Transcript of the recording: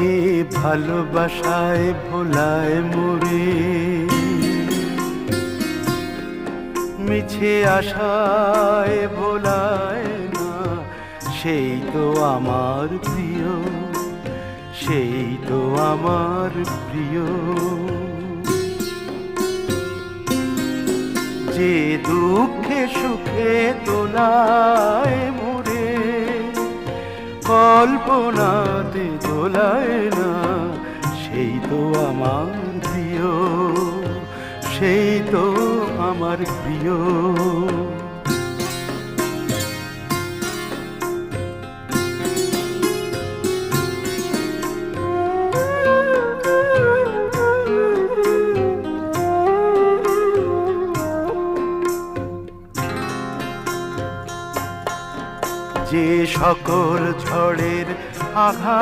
যে ভালোবাসায় ভোলায় মরে মিছে আশায় ভোলায় না, সেই তো আমার প্রিয়, সেই তো আমার প্রিয়। যে দুঃখে সুখে মোরে কল্পনাতে দোলায় না সেই তো আমার প্রিয় সেই তো আমার প্রিয়। যে সকল ঝড়ের আঘাত